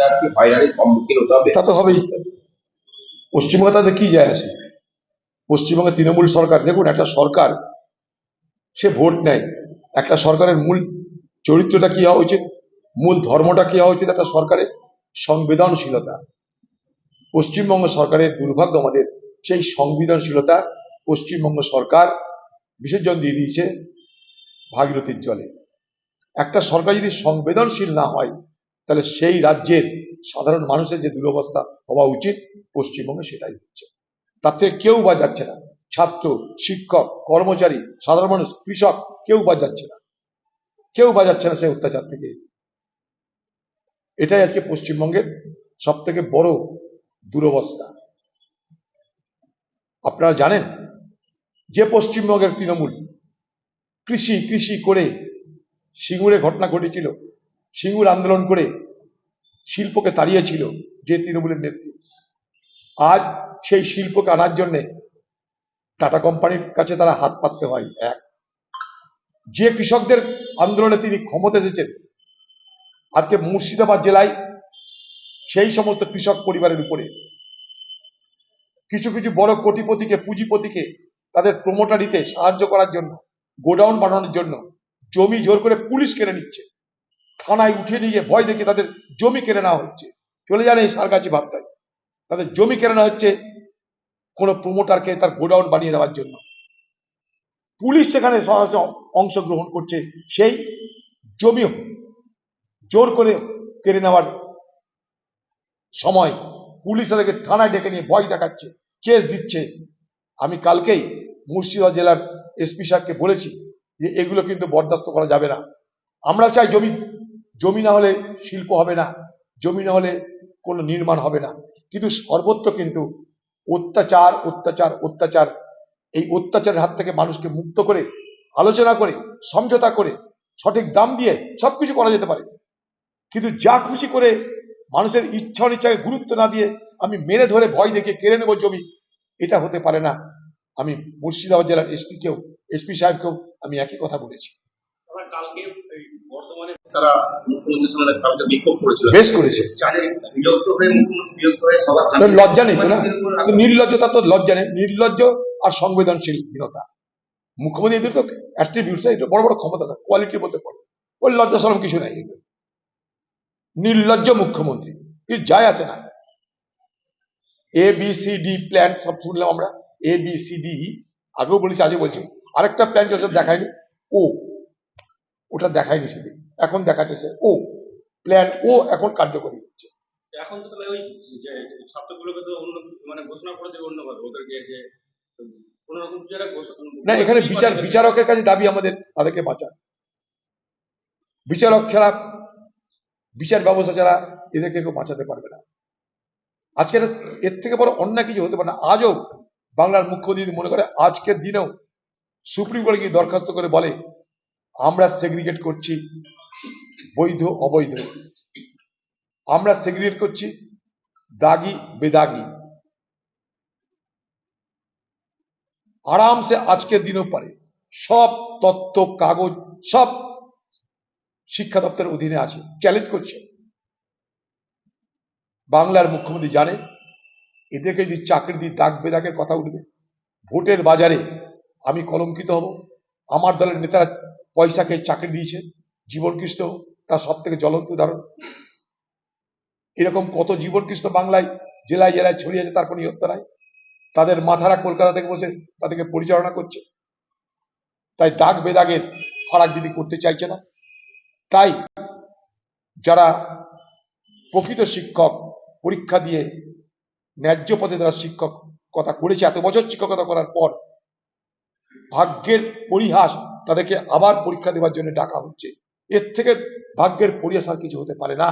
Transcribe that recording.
আর কি সম্মুখীন হতে হবে। তা তো হবেই। পশ্চিমবঙ্গে কি যায় পশ্চিমবঙ্গে তৃণমূল সরকার, দেখুন একটা সরকার, সে ভোট নেয়। একটা সরকারের মূল চরিত্রটা কি হওয়া উচিত? মূল ধর্মটা কি হওয়া উচিত একটা সরকারের? সংবেদনশীলতা। পশ্চিমবঙ্গ সরকারের দুর্ভাগ্য আমাদের, সেই সংবেদনশীলতা পশ্চিমবঙ্গ সরকার বিসর্জন দিয়ে দিয়েছে ভাগীরথীর জলে। একটা সরকার যদি সংবেদনশীল না হয় তাহলে সেই রাজ্যের সাধারণ মানুষের যে দুরবস্থা হওয়া উচিত, পশ্চিমবঙ্গে সেটাই হচ্ছে। তার থেকে কেউ বা যাচ্ছে না। ছাত্র, শিক্ষক, কর্মচারী, সাধারণ মানুষ, কৃষক, কেউ বা যাচ্ছে না। কেউ বা যাচ্ছে না সেই অত্যাচার থেকে। এটাই আজকে পশ্চিমবঙ্গের সব থেকে বড় দুরবস্থা। আপনারা জানেন যে পশ্চিমবঙ্গের তৃণমূল কৃষি কৃষি করে সিঙ্গুরে ঘটনা ঘটেছিল। সিঙ্গুর আন্দোলন করে শিল্পকে তাড়িয়েছিল যে তৃণমূলের নেত্রী। আজ সেই শিল্পকে আনার জন্যে টাটা কোম্পানির কাছে তারা হাত পাততে হয়, এক। যে কৃষকদের আন্দোলনে তিনি ক্ষমতা এসেছেন, আজকে মুর্শিদাবাদ জেলায় সেই সমস্ত কৃষক পরিবারের উপরে। কিছু কিছু বড় কোটিপতিকে, পুঁজিপতিকে তাদের প্রমোটারিতে সাহায্য করার জন্য, গোডাউন বানানোর জন্য জমি জোর করে পুলিশ কেড়ে নিচ্ছে। থানায় উঠিয়ে নিয়ে ভয় দেখে তাদের জমি কেড়ে নেওয়া হচ্ছে। চলে যান এই সারগাছি ভাবতায় তাদের জমি কেড়ে নেওয়া হচ্ছে কোনো প্রমোটারকে তার গোডাউন বানিয়ে দেওয়ার জন্য। পুলিশ সেখানে অংশগ্রহণ করছে সেই জমি জোর করে কেড়ে নেওয়ার সময় পুলিশ তাদেরকে থানায় ডেকে নিয়ে ভয় দেখাচ্ছে, কেস দিচ্ছে। আমি কালকেই মুর্শিদাবাদ জেলার এসপি সাহেবকে বলেছি যে এগুলো কিন্তু বরদাস্ত করা যাবে না। আমরা চাই জমি জমি না হলে শিল্প হবে না, জমি না হলে কোনো নির্মাণ হবে না। কিন্তু সর্বত্র কিন্তু অত্যাচার অত্যাচার অত্যাচার, এই অত্যাচারের হাত থেকে মানুষকে মুক্ত করে, আলোচনা করে, সমঝোতা করে, সঠিক দাম দিয়ে সবকিছু করা যেতে পারে। কিন্তু যা খুশি করে মানুষের ইচ্ছা অনিচ্ছাকে গুরুত্ব না দিয়ে আমি মেরে ধরে ভয় দেখে কেড়ে নেব জমি, এটা হতে পারে না। আমি মুর্শিদাবাদ জেলার এসপিকেও, এসপি সাহেবকেও আমি একই কথা বলেছি। কালকে তারা মুখ্যমন্ত্রীর সামনে কালকে বিক্ষোভ করেছিল। বেশ করেছে। বিরক্ত হয়ে বিরক্ত হয়ে সবার লজ্জা নেই তো না? নির্লজ্জতা তো লজ্জা নেই। নির্লজ্জ আর সংবেদনশীলহীনতা মুখ্যমন্ত্রী এদের তো অ্যাট্রিবিউটস এটা বড় বড় ক্ষমতা কোয়ালিটির মধ্যে পড়ে। ওই লজ্জা সরম কিছু নাই এগুলো। নির্লজ্জ মুখ্যমন্ত্রী এর যায় আসে না। A B C D plan সব শুনলাম আমরা। এ বি সি ডি আগেও বলেছি আজও বলছি। আরেকটা প্ল্যান দেখায়নি। ও ওটা দেখায়নি সেদিন। এখন দেখাচ্ছে ও প্ল্যান ও এখন কার্যকরী হচ্ছে। এখন তো তাহলে ওই যে ছাত্রগুলোকে তো অন্য মানে ঘোষণা করে দেবে অন্যভাবে ওদেরকে যে না এখানে বিচার বিচারকের কাছে দাবি আমাদের তাদেরকে বাঁচান। বিচারক ছাড়া বিচার ব্যবস্থা ছাড়া এদেরকে কেউ বাঁচাতে পারবে না। আজকে এর থেকে বড় অন্যায় কিছু হতে পারে না। আজও বাংলার মুখ্য যদি মনে করে আজকের দিনেও সুপ্রিম কোর্টে গিয়ে দরখাস্ত করে বলে আমরা সেগ্রিগেট করছি। বৈধ, অবৈধ। আমরা সেগ্রিগেট করছি দাগি, বেদাগি। আরামসে আজকের দিনও পারে। সব তত্ত্ব কাগজ, সব শিক্ষা দপ্তরের অধীনে আছে। চ্যালেঞ্জ করছে। বাংলার মুখ্যমন্ত্রী জানে, এদেরকে যদি চাকরি দিয়ে দাগ, বেদাগের কথা উঠবে, ভোটের বাজারে আমি কলঙ্কিত হব। আমার দলের নেতারা পয়সাকে চাকরি দিয়েছে, জীবন কৃষ্ণ তার সব থেকে জ্বলন্ত উদাহরণ। এরকম কত জীবন কৃষ্ণ বাংলায় জেলায় জেলায় ছড়িয়ে আছে, তার কোনো ইয়ত্তা নাই। তাদের মাথারা কলকাতা থেকে বসে তাদেরকে পরিচালনা করছে। তাই ডাক বেদাগের ফারাক দিদি করতে চাইছে না। তাই যারা প্রকৃত শিক্ষক, পরীক্ষা দিয়ে ন্যায্য পথে তারা শিক্ষক কথা করেছে, এত বছর শিক্ষকতা করার পর ভাগ্যের পরিহাস তাদেরকে আবার পরীক্ষা দেওয়ার জন্য ডাকা হচ্ছে। এর থেকে ভাগ্যের পরিহাস আর কিছু হতে পারে না।